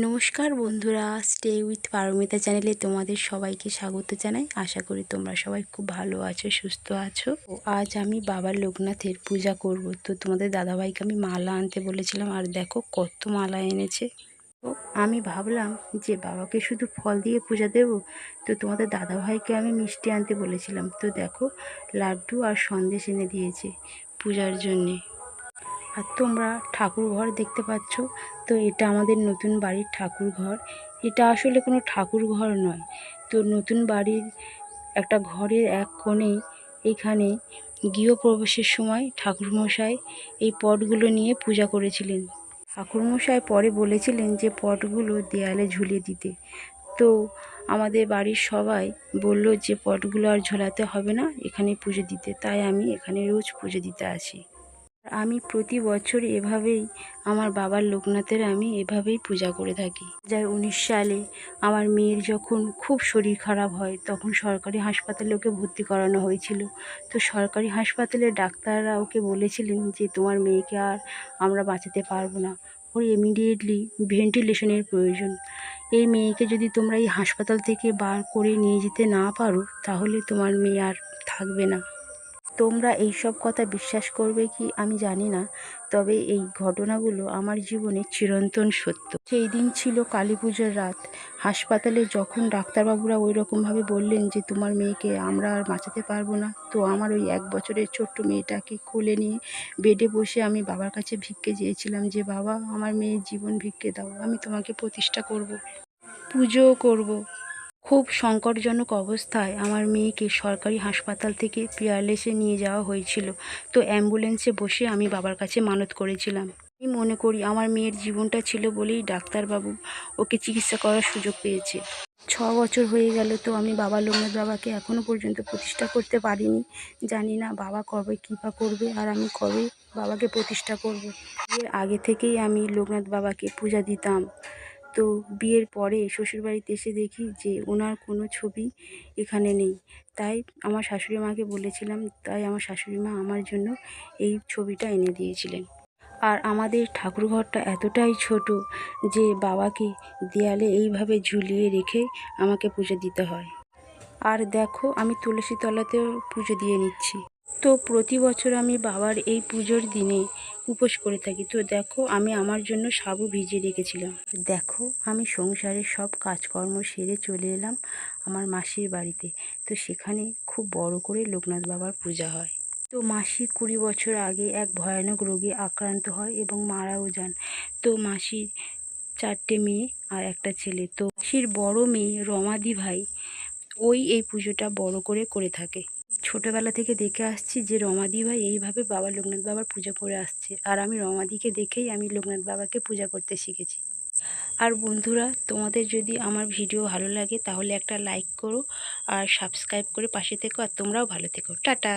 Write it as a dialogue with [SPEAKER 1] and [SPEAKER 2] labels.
[SPEAKER 1] নমস্কার বন্ধুরা stay with Paromita চ্যানেলে তোমাদের সবাইকে স্বাগত জানাই। আশা করি তোমরা সবাই খুব ভালো আছো, সুস্থ আছো। ও আজ আমি বাবার লোকনাথের পূজা করব। তো তোমাদের দাদাভাইকে আমি মালা আনতে বলেছিলাম, আর দেখো কত মালা এনেছে। তো আমি ভাবলাম যে বাবাকে শুধু ফল দিয়ে পূজা দেব? তো তোমাদের দাদাভাইকে আমি মিষ্টি আনতে বলেছিলাম। তো দেখো, লাড্ডু আর সন্দেশ এনে দিয়েছে পূজার জন্যে। আর তোমরা ঠাকুর ঘর দেখতে পাচ্ছ। তো এটা আমাদের নতুন বাড়ির ঠাকুর ঘর এটা আসলে কোনো ঠাকুর ঘর নয়। তো নতুন বাড়ির একটা ঘরের এক কোণে এখানে গৃহপ্রবেশের সময় ঠাকুরমশাই এই পটগুলো নিয়ে পূজা করেছিলেন। ঠাকুরমশাই পরে বলেছিলেন যে, পটগুলো দেয়ালে ঝুলিয়ে দিতে। তো আমাদের বাড়ির সবাই বলল যে, পটগুলো আর ঝোলাতে হবে না, এখানে পুজো দিতে। তাই আমি এখানে রোজ পুজো দিতে আসি। আমি প্রতি বছর এভাবেই আমার বাবার লোকনাথের আমি এভাবেই পূজা করে থাকি। উনিশ সালে আমার মেয়ের যখন খুব শরীর খারাপ হয়, তখন সরকারি হাসপাতালে ওকে ভর্তি করানো হয়েছিল। তো সরকারি হাসপাতালে ডাক্তাররা ওকে বলেছিলেন যে, তোমার মেয়েকে আর আমরা বাঁচাতে পারব না। ওর ইমিডিয়েটলি ভেন্টিলেশনের প্রয়োজন। এই মেয়েকে যদি তোমরা এই হাসপাতাল থেকে বার করে নিয়ে যেতে না পারো, তাহলে তোমার মেয়ে আর থাকবে না। তোমরা এই সব কথা বিশ্বাস করবে কি আমি জানি না, তবে এই ঘটনাগুলো আমার জীবনে চিরন্তন সত্য। সেই দিন ছিল কালী পুজোর রাত। হাসপাতালে যখন ডাক্তারবাবুরা ওই রকমভাবে বললেন যে, তোমার মেয়েকে আমরা আর বাঁচাতে পারব না, তো আমার ওই এক বছরের ছোট্ট মেয়েটাকে কোলে নিয়ে বেডে বসে আমি বাবার কাছে ভিক্ষে চেয়েছিলাম যে, বাবা, আমার মেয়ের জীবন ভিক্ষে দাও, আমি তোমাকে প্রতিষ্ঠা করব, পুজোও করব। খুব সংকটজনক অবস্থায় আমার মেয়েকে সরকারি হাসপাতাল থেকে পিয়ারলেসে নিয়ে যাওয়া হয়েছিল। তো অ্যাম্বুলেন্সে বসে আমি বাবার কাছে মানত করেছিলাম। আমি মনে করি আমার মেয়ের জীবনটা ছিল বলেই ডাক্তারবাবু ওকে চিকিৎসা করার সুযোগ পেয়েছে। ছ বছর হয়ে গেল তো আমি বাবা লোকনাথ বাবাকে এখনও পর্যন্ত প্রতিষ্ঠা করতে পারিনি। জানি না বাবা কবে কৃপা করবে আর আমি কবে বাবাকে প্রতিষ্ঠা করব। এর আগে থেকেই আমি লোকনাথ বাবাকে পূজা দিতাম। তো বিয়ের পরে শ্বশুরবাড়িতে এসে দেখি যে ওনার কোনো ছবি এখানে নেই। তাই আমার শাশুড়ি মাকে বলেছিলাম, তাই আমার শাশুড়ি মা আমার জন্য এই ছবিটা এনে দিয়েছিলেন। আর আমাদের ঠাকুরঘরটা এতটাই ছোট যে বাবাকে দেয়ালে এইভাবে ঝুলিয়ে রেখে আমাকে পুজো দিতে হয়। আর দেখো, আমি তুলসী তলাতেও পুজো দিয়ে নিচ্ছি। তো প্রতি বছর আমি বাবার এই পুজোর দিনে উপোস করে থাকি। তো দেখো, আমি আমার জন্য সাবু ভিজিয়ে রেখেছিলাম। দেখো, আমি সংসারের সব কাজকর্ম সেরে চলে এলাম আমার মাসির বাড়িতে। তো সেখানে খুব বড় করে লোকনাথ বাবার পূজা হয়। তো মাসি কুড়ি বছর আগে এক ভয়ানক রোগে আক্রান্ত হয় এবং মারাও যান। তো মাসির চারটে মেয়ে আর একটা ছেলে। তো মাসির বড় মেয়ে রমাদি ভাই, ওই এই পুজোটা বড় করে করে থাকে। ছোটোবেলা থেকে দেখে আসছি যে রমাদি ভাই এইভাবে বাবা লোকনাথ বাবার পূজা করে আসছে। আর আমি রমাদিকে দেখেই আমি লোকনাথ বাবাকে পূজা করতে শিখেছি। আর বন্ধুরা, তোমাদের যদি আমার ভিডিও ভালো লাগে তাহলে একটা লাইক করো আর সাবস্ক্রাইব করে পাশে থেকো আর তোমরাও ভালো থেকো। টাটা!